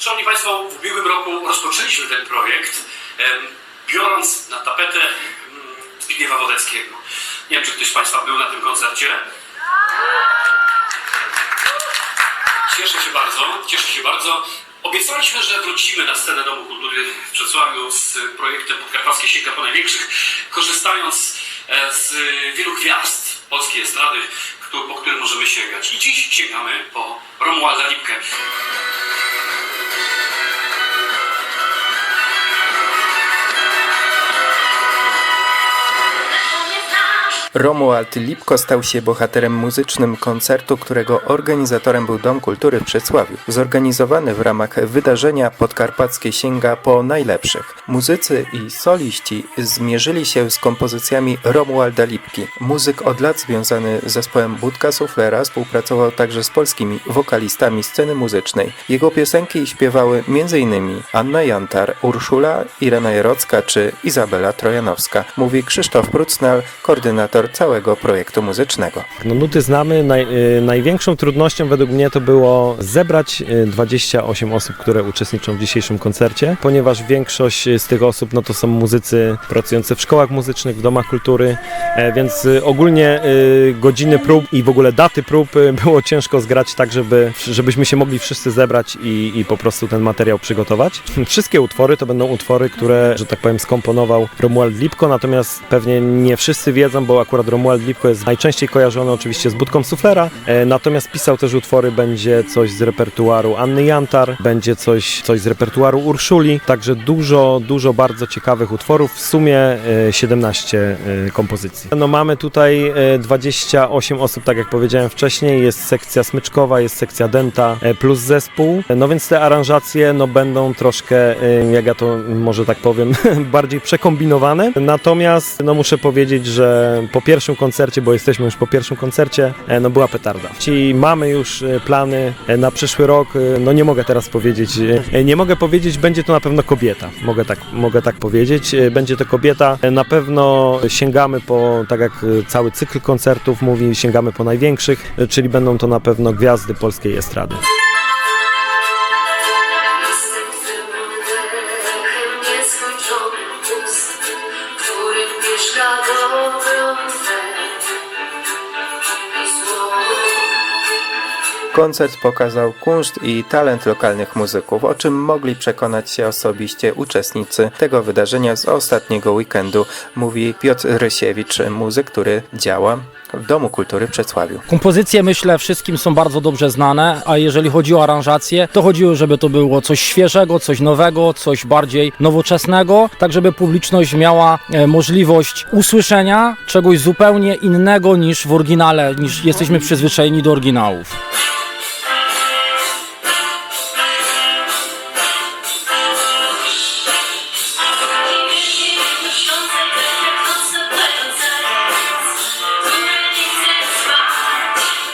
Szanowni Państwo, w ubiegłym roku rozpoczęliśmy ten projekt, biorąc na tapetę mm, Zbigniewa Wodeckiego. Nie wiem, czy ktoś z Państwa był na tym koncercie. Cieszę się bardzo, cieszę się bardzo. Obiecaliśmy, że wrócimy na scenę Domu Kultury w Wrocławiu z projektem Podkarpackie Sięga po Największych, korzystając e, z wielu gwiazd polskiej estrady, po które możemy sięgać. I dziś sięgamy po Romualda Lipkę. Romuald Lipko stał się bohaterem muzycznym koncertu, którego organizatorem był Dom Kultury w Przedsławiu. Zorganizowany w ramach wydarzenia Podkarpackie sięga po najlepszych. Muzycy i soliści zmierzyli się z kompozycjami Romualda Lipki. Muzyk od lat związany z zespołem Budka Suflera współpracował także z polskimi wokalistami sceny muzycznej. Jego piosenki śpiewały m.in. Anna Jantar, Urszula, Irena Jarocka czy Izabela Trojanowska, mówi Krzysztof Prucnal, koordynator całego projektu muzycznego. No nuty znamy. Naj, y, największą trudnością według mnie to było zebrać y, 28 osób, które uczestniczą w dzisiejszym koncercie, ponieważ większość y, z tych osób no to są muzycy pracujący w szkołach muzycznych, w domach kultury, e, więc y, ogólnie y, godziny prób i w ogóle daty prób y, było ciężko zgrać tak, żeby, żebyśmy się mogli wszyscy zebrać i, i po prostu ten materiał przygotować. Wszystkie utwory to będą utwory, które, że tak powiem, skomponował Romuald Lipko, natomiast pewnie nie wszyscy wiedzą, bo akurat Romuald Lipko jest najczęściej kojarzony oczywiście z Budką Suflera, e, natomiast pisał też utwory, będzie coś z repertuaru Anny Jantar, będzie coś, coś z repertuaru Urszuli, także dużo, dużo bardzo ciekawych utworów, w sumie e, 17 e, kompozycji. No mamy tutaj e, 28 osób, tak jak powiedziałem wcześniej, jest sekcja smyczkowa, jest sekcja denta e, plus zespół, no więc te aranżacje no będą troszkę, e, jak ja to może tak powiem, bardziej przekombinowane, natomiast no muszę powiedzieć, że po pierwszym koncercie, bo jesteśmy już po pierwszym koncercie, e, no była petarda. Ci mamy już e, plany e, na przyszły rok, no nie mogę teraz powiedzieć, nie mogę powiedzieć, będzie to na pewno kobieta, mogę tak, mogę tak powiedzieć, będzie to kobieta, na pewno sięgamy po, tak jak cały cykl koncertów mówi, sięgamy po największych, czyli będą to na pewno gwiazdy polskiej estrady. Koncert pokazał kunszt i talent lokalnych muzyków, o czym mogli przekonać się osobiście uczestnicy tego wydarzenia z ostatniego weekendu, mówi Piotr Rysiewicz, muzyk, który działa w Domu Kultury w Przedsławiu. Kompozycje myślę wszystkim są bardzo dobrze znane, a jeżeli chodzi o aranżację, to chodziło, żeby to było coś świeżego, coś nowego, coś bardziej nowoczesnego, tak żeby publiczność miała e, możliwość usłyszenia czegoś zupełnie innego niż w oryginale, niż jesteśmy przyzwyczajeni do oryginałów.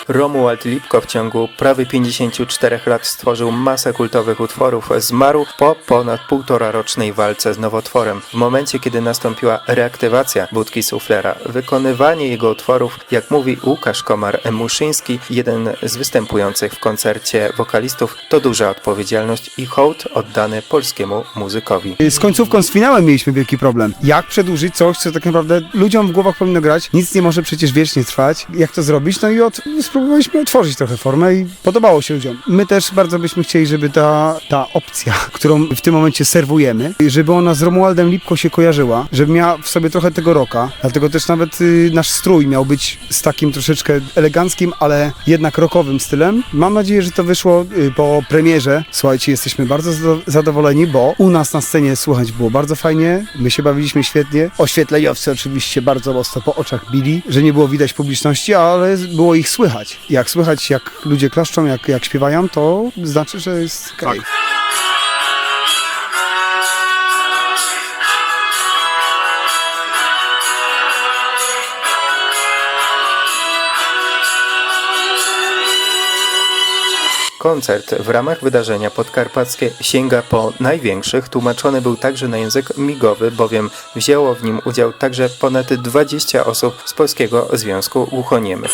Romuald Lipko w ciągu prawie 54 lat stworzył masę kultowych utworów. Zmarł po ponad półtora rocznej walce z nowotworem. W momencie, kiedy nastąpiła reaktywacja budki suflera, wykonywanie jego utworów, jak mówi Łukasz Komar-Muszyński, jeden z występujących w koncercie wokalistów, to duża odpowiedzialność i hołd oddany polskiemu muzykowi. Z końcówką, z finałem mieliśmy wielki problem. Jak przedłużyć coś, co tak naprawdę ludziom w głowach powinno grać? Nic nie może przecież wiecznie trwać. Jak to zrobić? No i od, spróbowaliśmy otworzyć trochę formę i podobało się ludziom. My też bardzo byśmy chcieli, żeby ta, ta opcja, którą w tym momencie serwujemy, żeby ona z Romualdem Lipko się kojarzyła, żeby miała w sobie trochę tego rocka. Dlatego też nawet y, nasz strój miał być z takim troszeczkę eleganckim, ale jednak rockowym stylem. Mam nadzieję, że to wyszło y, po premierze. Słuchajcie, jesteśmy bardzo zado- zadowoleni, bo u nas na scenie słuchać było bardzo fajnie, my się bawiliśmy świetnie. Oświetleniowcy oczywiście bardzo mocno po oczach bili, że nie było widać publiczności, ale było ich słychać. Jak słychać, jak ludzie klaszczą, jak, jak śpiewają, to znaczy, że jest okej. Koncert w ramach wydarzenia podkarpackie sięga po największych. Tłumaczony był także na język migowy, bowiem wzięło w nim udział także ponad 20 osób z Polskiego Związku Głuchoniemych.